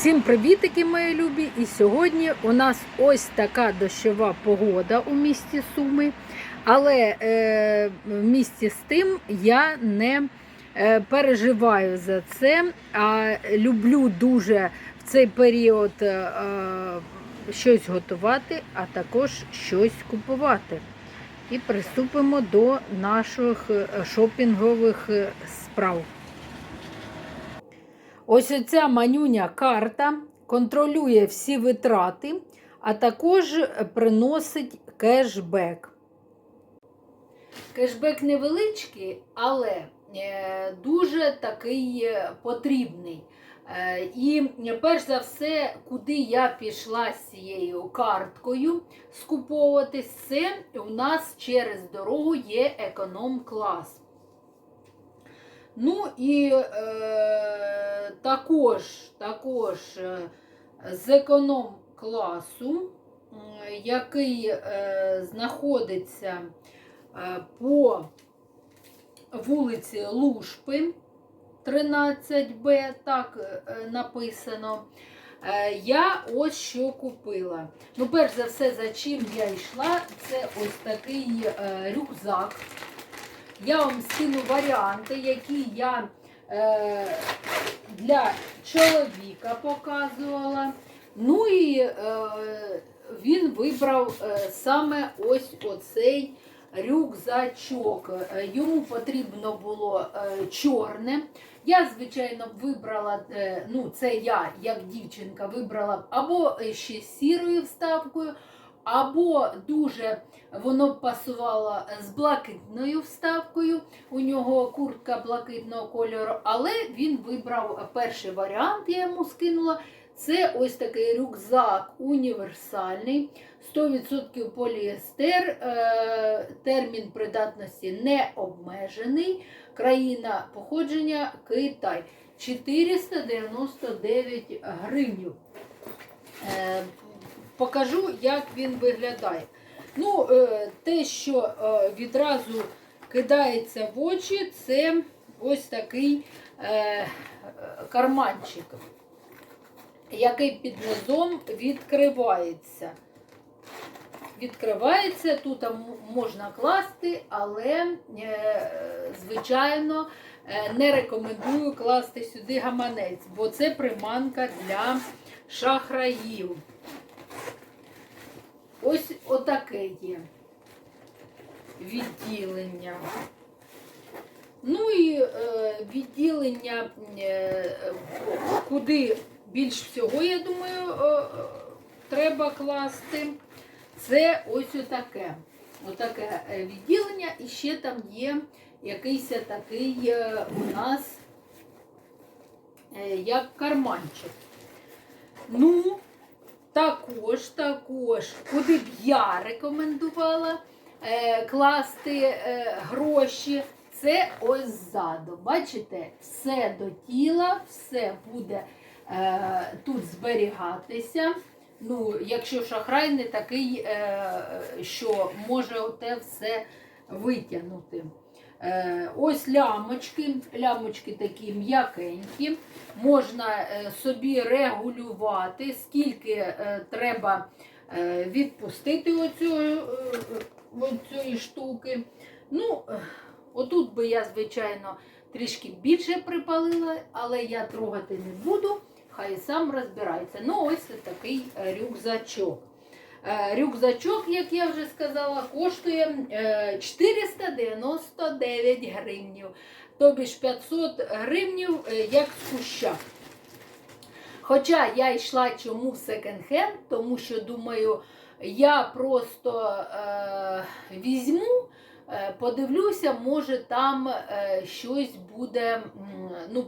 Всім привітики, мої любі! І сьогодні у нас ось така дощова погода у місті Суми. Але е, в місті з тим я не е, переживаю за це, а люблю дуже в цей період е, щось готувати, а також щось купувати. І приступимо до наших е, шопінгових е, справ. Ось оця манюня карта контролює всі витрати, а також приносить кешбек. Кешбек невеличкий, але е, дуже такий е, потрібний. Е, І перш за все, куди я пішла з цією карткою скуповуватись, це у нас через дорогу є економ-клас. Ну і е, також, також е, з економ класу, який е, знаходиться е, по вулиці Лушпи 13Б, так е, написано. Я ось що купила. Ну, перш за все, за чим я йшла, це ось такий рюкзак. Я вам скину варіанти, які я е, для чоловіка показувала. Ну і е, він вибрав е, саме ось оцей рюкзачок. Е, Йому потрібно було е, чорне. Я, звичайно, вибрала, е, ну, це я, як дівчинка, вибрала або ще сірою вставкою, або дуже воно пасувало з блакитною вставкою. У нього куртка блакитного кольору, але він вибрав перший варіант, я йому скинула. Це ось такий рюкзак універсальний, 100% поліестер, е, термін придатності не обмежений, країна походження Китай. 499 гривень. Покажу, як він виглядає. Ну, е, те, що е, відразу кидається в очі, це ось такий е, карманчик, який під низом відкривається. Відкривається, тут можна класти, але, звичайно, не рекомендую класти сюди гаманець, бо це приманка для шахраїв. Ось отаке є відділення. Ну і е, відділення, е, куди більш всього, я думаю, е, треба класти. Це ось отаке. Отаке відділення. І ще там є якийсь такий у нас як карманчик. Ну, також, також, куди б я рекомендувала е, класти е, гроші, це ось ззаду. Бачите, все до тіла, все буде е, тут зберігатися. Ну, якщо шахрай не такий, е, що може оте все витягнути. Е, ось лямочки, лямочки такі м'якенькі. Можна е, собі регулювати, скільки е, треба відпустити оцю, оцієї штуки. Ну, отут би я, звичайно, трішки більше припалила, але я трогати не буду, хай сам розбирається. Ну, ось такий рюкзачок. Е, Рюкзачок, як я вже сказала, коштує е, 499 гривнів. Тобі ж 500 гривнів, е, як куща. Хоча я йшла чому в секонд-хенд, тому що думаю, я просто е, візьму, е, подивлюся, може там е, щось буде ну,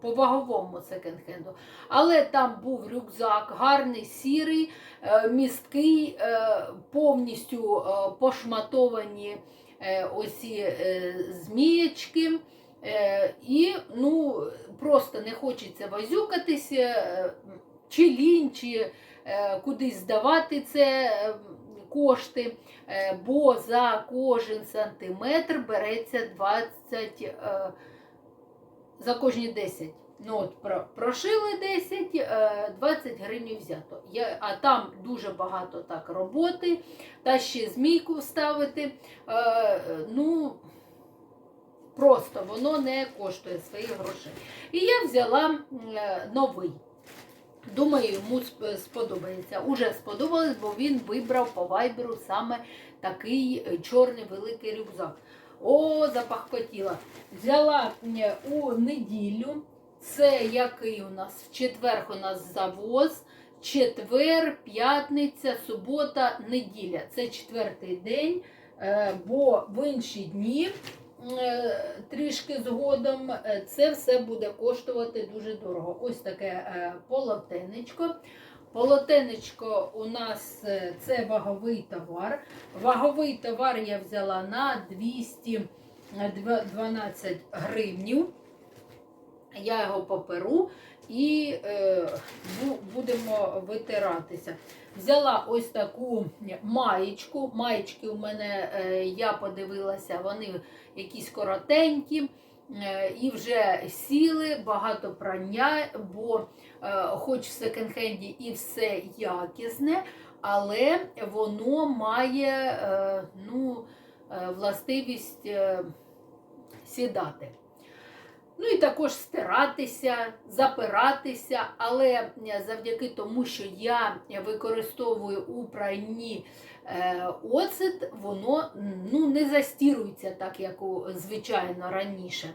по ваговому секонд-хенду. Але там був рюкзак гарний, сірий, е, місткий, е, повністю е, пошматовані е, оці е, змієчки. Е, І ну, просто не хочеться возюкатися, е, чи лінь, чи е, кудись здавати це е, кошти, е, бо за кожен сантиметр береться 20, е, за кожні 10. Ну, от, прошили 10, е, 20 гривень взято. Я, а там дуже багато так роботи, та ще змійку вставити. Е, е, ну, просто воно не коштує своїх грошей. І я взяла е, новий. Думаю, йому сподобається. Уже сподобалось, бо він вибрав по вайберу саме такий е, чорний великий рюкзак. О, запахкотіла. Взяла у неділю. Це який у нас? В четвер у нас завоз. Четвер, п'ятниця, субота, неділя. Це четвертий день, е, бо в інші дні трішки згодом е, це все буде коштувати дуже дорого. Ось таке е, полотенечко. Полотенечко у нас е, це ваговий товар. Ваговий товар я взяла на 212 гривнів. Я його поперу і е, будемо витиратися. Взяла ось таку маєчку. Маєчки у мене, е, я подивилася, вони якісь коротенькі. е, І вже сіли, багато прання, бо е, хоч в секонд-хенді і все якісне, але воно має е, ну, властивість сідати. Ну і також стиратися, запиратися, але завдяки тому, що я використовую у пральні е, оцет, воно ну, не застірується так, як звичайно раніше.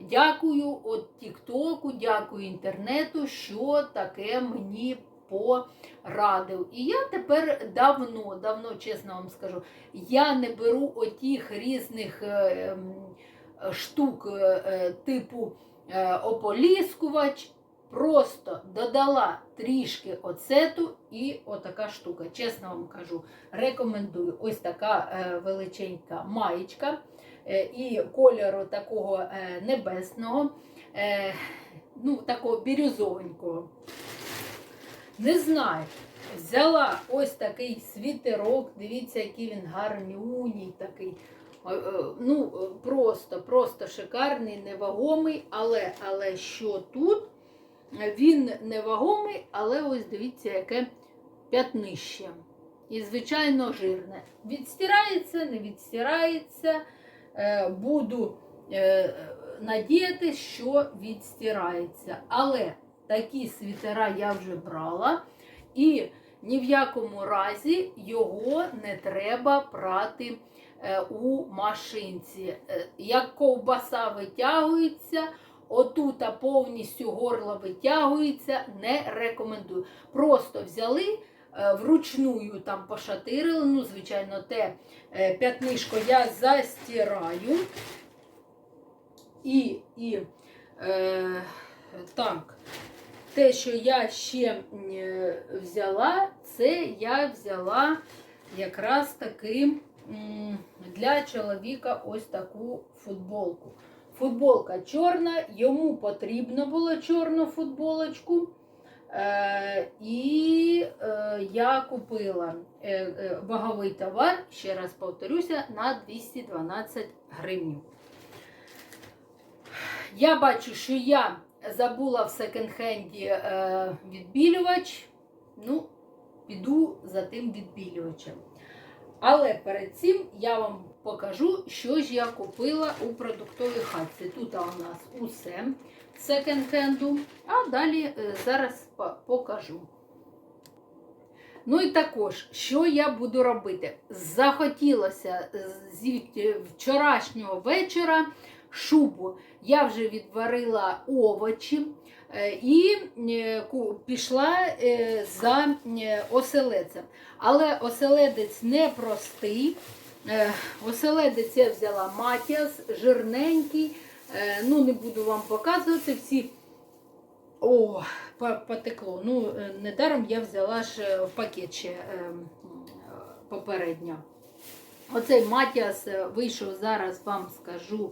Дякую от Тіктоку, дякую інтернету, що таке мені порадив. І я тепер давно, давно, чесно вам скажу, я не беру отіх різних. е, штук е, е, типу е, ополіскувач, просто додала трішки оцету і отака штука. Чесно вам кажу, рекомендую ось така е, величенька маєчка е, і кольору такого е, небесного, ну, такого бірюзовенького. Не знаю. Взяла ось такий світерок, дивіться, який він гарнюній такий. Ну, просто, просто шикарний, невагомий, але, але що тут? Він невагомий, але ось дивіться, яке п'ятнище. І, звичайно, жирне. Відстирається, не відстирається. Е, Буду е, надіятися, що відстирається. Але такі світера я вже брала. І ні в якому разі його не треба прати е, у машинці. Як ковбаса витягується, отута повністю горло витягується, не рекомендую. Просто взяли. е, Вручную там пошатирили, ну, звичайно, те е, п'ятнишко я застираю. І, і е, так, те, що я ще е, взяла, це я взяла якраз таки для чоловіка ось таку футболку. Футболка чорна, йому потрібно було чорну футболочку. Е, і е, я купила е, е, ваговий товар, ще раз повторюся, на 212 гривень. Я бачу, що я забула в секонд-хенді е, відбілювач. Ну, піду за тим відбілювачем. Але перед цим я вам покажу, що ж я купила у продуктовій хатці. Тут у нас усе секонд-хенду, а далі е, зараз покажу. Ну і також, що я буду робити? Захотілося зі вчорашнього вечора шубу. Я вже відварила овочі е, і е, пішла е, за е, оселедцем. Але оселедець непростий. Е, Оселедець я взяла матіас, жирненький. Е, Ну, не буду вам показувати всі. О, потекло. Ну, е, недаром я взяла ж е, в пакет ще е, е, попередньо. Оцей Матіас е, вийшов зараз, вам скажу,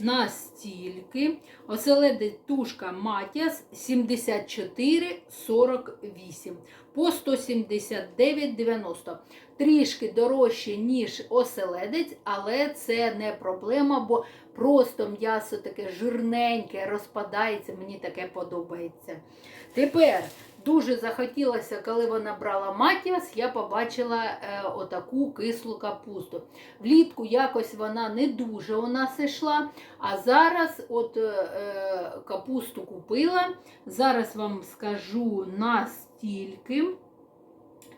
настільки. Оселедець тушка Матіас 74,48 по 179,90. Трішки дорожче, ніж оселедець, але це не проблема, бо просто м'ясо таке жирненьке, розпадається, мені таке подобається. Тепер дуже захотілося, коли вона брала Матіас, я побачила е, отаку кислу капусту. Влітку якось вона не дуже у нас йшла, а зараз от е, е, капусту купила. Зараз вам скажу настільки.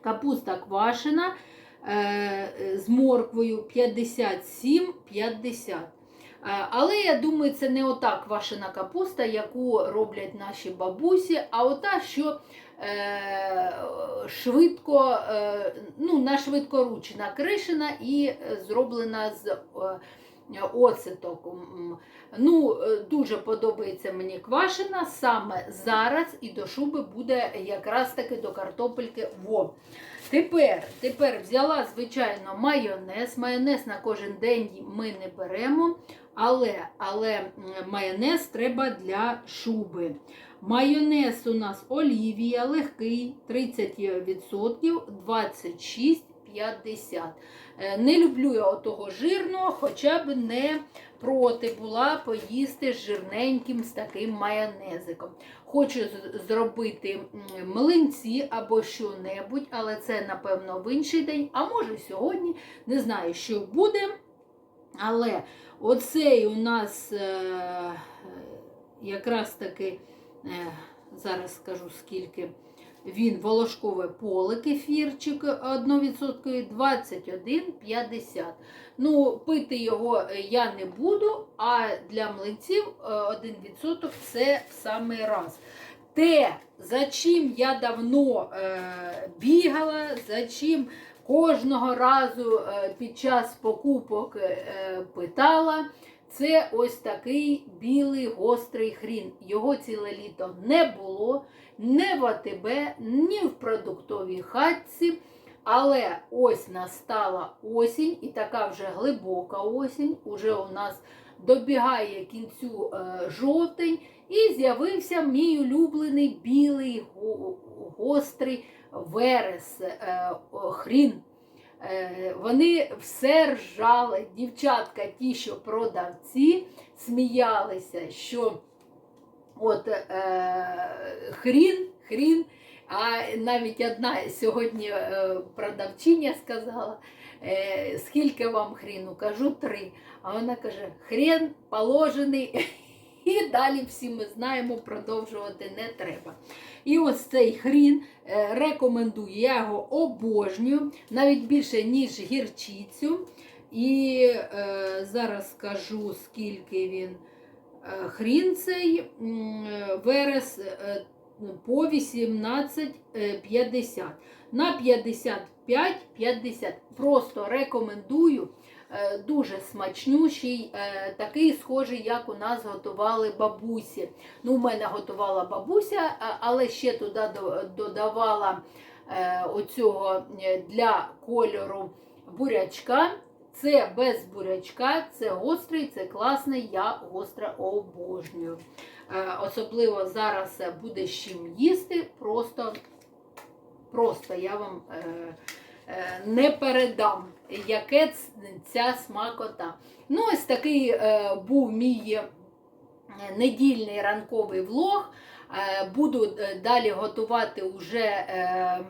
Капуста квашена е, з морквою 57,50. Е, Але я думаю, це не ота квашена капуста, яку роблять наші бабусі, а ота, що е, швидко, е, ну, на швидкоруч накришена і е, зроблена з е, оцеток. Ну, е, Дуже подобається мені квашена саме зараз і до шуби буде якраз таки до картопельки. Во. Тепер тепер взяла, звичайно, майонез. Майонез на кожен день ми не беремо, але, але майонез треба для шуби. Майонез у нас олівія, легкий 30%, 26 50. Е, не люблю я отого жирного, хоча б не проти була поїсти з жирненьким з таким майонезиком. Хочу зробити млинці або що-небудь, але це, напевно, в інший день, а може сьогодні, не знаю, що буде. Але оцей у нас е, якраз таки, е, зараз скажу скільки. Він волошкове поле кефірчик 1% 21,50. Ну, пити його я не буду, а для млинців е, 1% це в самий раз. Те, за чим я давно е, бігала, за чим кожного разу е, під час покупок е, питала, це ось такий білий гострий хрін. Його ціле літо не було не в АТБ, ні в продуктовій хатці. Але ось настала осінь, і така вже глибока осінь. Уже у нас добігає кінцю е, жовтень, і з'явився мій улюблений білий гострий верес, е, хрін. Е, Вони все ржали, дівчатка, ті, що продавці, сміялися, що от е, хрін, хрін. А навіть одна сьогодні е, продавчиня сказала, е, скільки вам хріну? Кажу три. А вона каже, хрен положений. І далі всі ми знаємо, продовжувати не треба. І ось цей хрін е, рекомендую, я його обожнюю, навіть більше, ніж гірчицю. І е, зараз скажу, скільки він е, хрін цей е, верес е, по 18,50. На 55,50. Просто рекомендую. Е, Дуже смачнющий, е, такий схожий, як у нас готували бабусі. Ну, у мене готувала бабуся, але ще туди додавала е, оцього е, для кольору бурячка. Це без бурячка, це гострий, це класний, я гостре обожнюю. Е, Особливо зараз е, буде з чим їсти, просто, просто я вам е, е, не передам, яке ця смакота. Ну, ось такий е, був мій е, недільний ранковий влог. Е, Буду е, далі готувати уже е,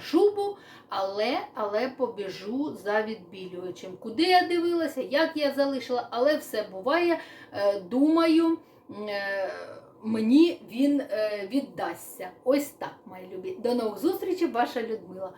шубу, але, але побіжу за відбілювачем. Куди я дивилася, як я залишила, але все буває. Е, Думаю, е, мені він е, віддасться. Ось так, мої любі. До нових зустрічей, ваша Людмила.